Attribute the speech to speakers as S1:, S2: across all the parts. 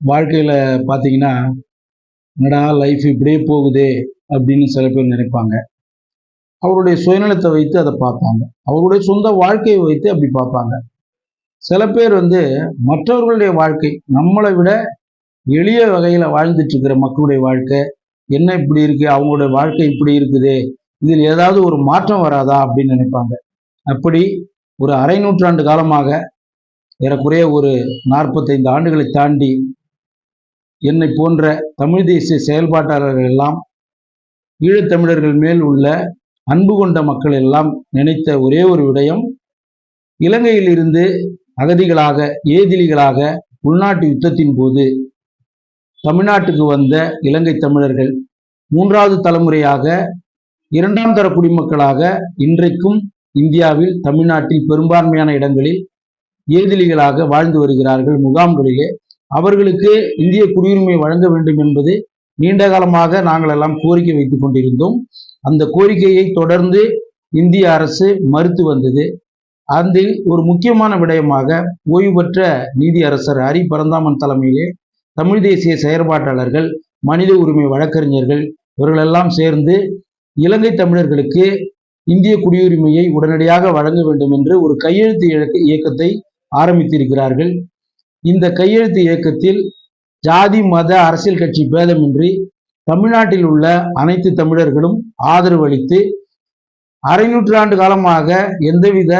S1: வாழ்க்கையில் பார்த்தீங்கன்னா என்னடா லைஃப் இப்படியே போகுதே அப்படின்னு சில பேர் நினைப்பாங்க. அவருடைய சுயநலத்தை வைத்து அதை பார்ப்பாங்க. அவருடைய சொந்த வாழ்க்கையை வைத்து அப்படி பார்ப்பாங்க. சில பேர் வந்து மற்றவர்களுடைய வாழ்க்கை நம்மளை விட எளிய வகையில் வாழ்ந்துட்டு இருக்கிற மக்களுடைய வாழ்க்கை என்ன இப்படி இருக்குது அவங்களுடைய வாழ்க்கை இப்படி இருக்குது இதில் ஏதாவது ஒரு மாற்றம் வராதா அப்படின்னு நினைப்பாங்க. அப்படி ஒரு அரை நூற்றாண்டு காலமாக ஏறக்குறைய ஒரு நாற்பத்தைந்து ஆண்டுகளை தாண்டி என்னை போன்ற தமிழ் தேசிய செயல்பாட்டாளர்கள் எல்லாம் ஈழத்தமிழர்கள் மேல் உள்ள அன்பு கொண்ட மக்கள் எல்லாம் நினைத்த ஒரே ஒரு விடயம் இலங்கையில் இருந்து அகதிகளாக ஏதிலிகளாக உள்நாட்டு யுத்தத்தின் போது தமிழ்நாட்டுக்கு வந்த இலங்கை தமிழர்கள் மூன்றாவது தலைமுறையாக இரண்டாம் தர குடிமக்களாக இன்றைக்கும் இந்தியாவில் தமிழ்நாட்டில் பெரும்பான்மையான இடங்களில் ஏதிலிகளாக வாழ்ந்து வருகிறார்கள் முகாம்களிலே. அவர்களுக்கு இந்திய குடியுரிமை வழங்க வேண்டும் என்பது நீண்ட காலமாக நாங்கள் எல்லாம் கோரிக்கை வைத்துக் கொண்டிருந்தோம். அந்த கோரிக்கையை தொடர்ந்து இந்திய அரசு மறுத்து வந்தது. அதில் ஒரு முக்கியமான விடயமாக ஓய்வு பெற்ற நீதி அரசர் ஹரி பரந்தாமன் தலைமையிலே தமிழ் தேசிய செயற்பாட்டாளர்கள் மனித உரிமை வழக்கறிஞர்கள் இவர்களெல்லாம் சேர்ந்து இலங்கை தமிழர்களுக்கு இந்திய குடியுரிமையை உடனடியாக வழங்க வேண்டும் என்று ஒரு கையெழுத்து இயக்கத்தை ஆரம்பித்திருக்கிறார்கள். இந்த கையெழுத்து இயக்கத்தில் ஜாதி மத அரசியல் கட்சி பேதமின்றி தமிழ்நாட்டில் உள்ள அனைத்து தமிழர்களும் ஆதரவு அளித்து அரை நூற்றாண்டு காலமாக எந்தவித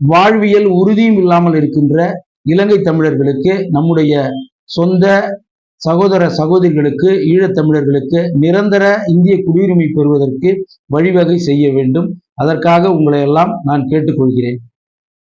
S1: வாழ்வியல் உறுதியும் இல்லாமல் இருக்கின்ற இலங்கை தமிழர்களுக்கு நம்முடைய சொந்த சகோதர சகோதரிகளுக்கு ஈழத்தமிழர்களுக்கு நிரந்தர இந்திய குடியுரிமை பெறுவதற்கு வழிவகை செய்ய வேண்டும். அதற்காக உங்களை எல்லாம் நான் கேட்டுக்கொள்கிறேன்.